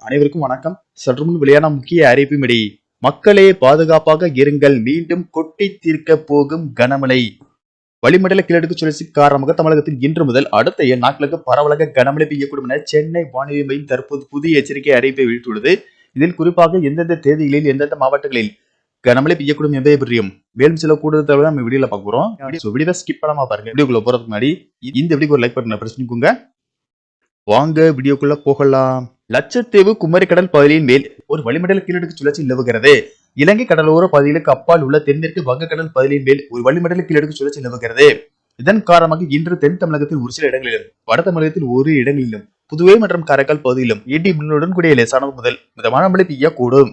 அனைவருக்கும் வணக்கம். சற்று முன் வெளியான முக்கிய அறிவிப்புமிடி மக்களே பாதுகாப்பாக இருங்கள் மீண்டும் கொட்டி தீர்க்க போகும் கனமழை. வளிமண்டல கிழக்கு சுழற்சி காரணமாக தமிழகத்தில் இன்று முதல் அடுத்த ஏழு நாட்களுக்கு பரவலாக கனமழை பெய்யக்கூடும் என சென்னை வானிலை மையம் தற்போது புதிய எச்சரிக்கை அறிவிப்பை வெளியிட்டுள்ளது. இதில் குறிப்பாக எந்தெந்த தேதிகளில் எந்தெந்த மாவட்டங்களில் கனமழை பெய்யக்கூடும் என்பதை பற்றியும் மேலும் சில கூடுதல் தகவல் நம்ம வீடியோல பாக்குறோம் வீடியோ ஸ்கிப் பண்ணாம பாருங்க. வீடியோக்குள்ள போறதுக்கு முன்னாடி இந்த வீடியோக்கு ஒரு லைக் பட்டனை பிரச்சனைக்குங்க வாங்க வீடியோக்குள்ள போகலாம். லட்சத்தீவு குமரிக்கடல் பகுதியின் மேல் ஒரு வளிமண்டல கீழடுக்கு சுழற்சி நிலவுகிறது. இலங்கை கடலோர பகுதிகளுக்கு அப்பால் உள்ள தென்மேற்கு வங்கக்கடல் பகுதியின் மேல் ஒரு வளிமண்டல கீழடுக்கு சுழற்சி நிலவுகிறது. இதன் காரணமாக இன்று தென் தமிழகத்தில் ஒரு சில இடங்களிலும் வட தமிழகத்தில் ஒரு இடங்களிலும் புதுவை மற்றும் காரைக்கால் பகுதியிலும் இடி மின்னுடன் கூடிய லேசானது முதல் மிதமான மழை பெய்யக்கூடும்.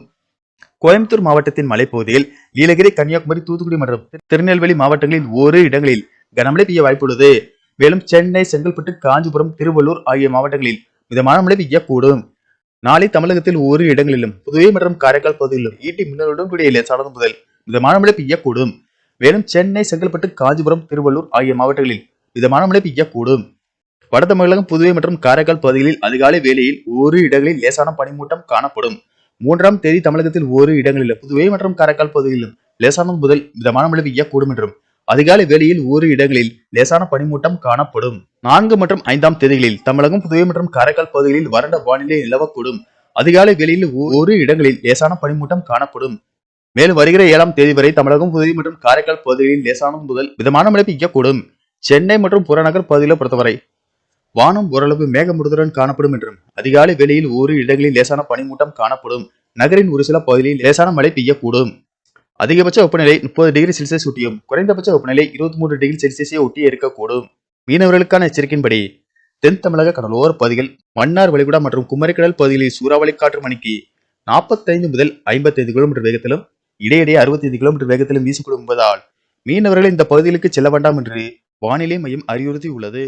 கோயம்புத்தூர் மாவட்டத்தின் மலைப்பகுதியில் நீலகிரி கன்னியாகுமரி தூத்துக்குடி மற்றும் திருநெல்வேலி மாவட்டங்களில் ஒரு இடங்களில் கனமழை பெய்ய வாய்ப்புள்ளது. மேலும் சென்னை செங்கல்பட்டு காஞ்சிபுரம் திருவள்ளூர் ஆகிய மாவட்டங்களில் மிதமான மழை பெய்யக்கூடும் நாளை தமிழகத்தில் ஒரு இடங்களிலும் புதுவை மற்றும் காரைக்கால் பகுதிகளிலும் ஈட்டி மின்னலுடன் கூடிய லேசானது முதல் மிதமான மழை பெய்யக்கூடும் மேலும் சென்னை செங்கல்பட்டு காஞ்சிபுரம் திருவள்ளூர் ஆகிய மாவட்டங்களில் மிதமான மழை பெய்யக்கூடும் வட தமிழகம் புதுவை மற்றும் காரைக்கால் பகுதிகளில் அதிகாலை வேளையில் ஒரு இடங்களில் லேசான பனிமூட்டம் காணப்படும். மூன்றாம் தேதி தமிழகத்தில் ஒரு இடங்களிலும் புதுவை மற்றும் காரைக்கால் பகுதிகளிலும் லேசானது முதல் மிதமான மழை பெய்யக்கூடும் என்றும் அதிகாலை வேளையில் ஒரு இடங்களில் லேசான பனிமூட்டம் காணப்படும். நான்கு மற்றும் ஐந்தாம் தேதிகளில் தமிழகம் புதுவை மற்றும் காரைக்கால் பகுதிகளில் வறண்ட வானிலை நிலவக்கூடும். அதிகாலை வேளையில் ஒரு இடங்களில் லேசான பனிமூட்டம் காணப்படும். மேலும் வருகிற ஏழாம் தேதி வரை தமிழகம் புதுவை மற்றும் காரைக்கால் பகுதிகளில் லேசான முதல் மிதமான மழை பெய்யக்கூடும் சென்னை மற்றும் புறநகர் பகுதிகளை பொறுத்தவரை வானம் ஓரளவு மேகமூட்டத்துடன் காணப்படும் என்றும் அதிகாலை வேளையில் ஒரு இடங்களில் லேசான பனிமூட்டம் காணப்படும். நகரின் ஒரு சில பகுதிகளில் லேசான மழை பெய்யக்கூடும் அதிகபட்ச வெப்பநிலை முப்பது டிகிரி செல்சியஸ் ஒட்டியும் குறைந்தபட்ச வெப்பநிலை இருபத்தி மூன்று டிகிரி செல்சியஸை ஒட்டியே இருக்கக்கூடும். மீனவர்களுக்கான எச்சரிக்கையின்படி தென் தமிழக கடலோர பகுதிகள் மன்னார் வளைகுடா மற்றும் குமரிக்கடல் பகுதிகளில் சூறாவளி காற்று மணிக்கு நாற்பத்தைந்து முதல் ஐம்பத்தைந்து கிலோமீட்டர் வேகத்திலும் இடையிடையே அறுபத்தைந்து கிலோமீட்டர் வேகத்திலும் வீசக்கூடும் என்பதால் மீனவர்கள் இந்த பகுதிகளுக்கு செல்ல வேண்டாம் என்று வானிலை மையம் அறிவுறுத்தியுள்ளது.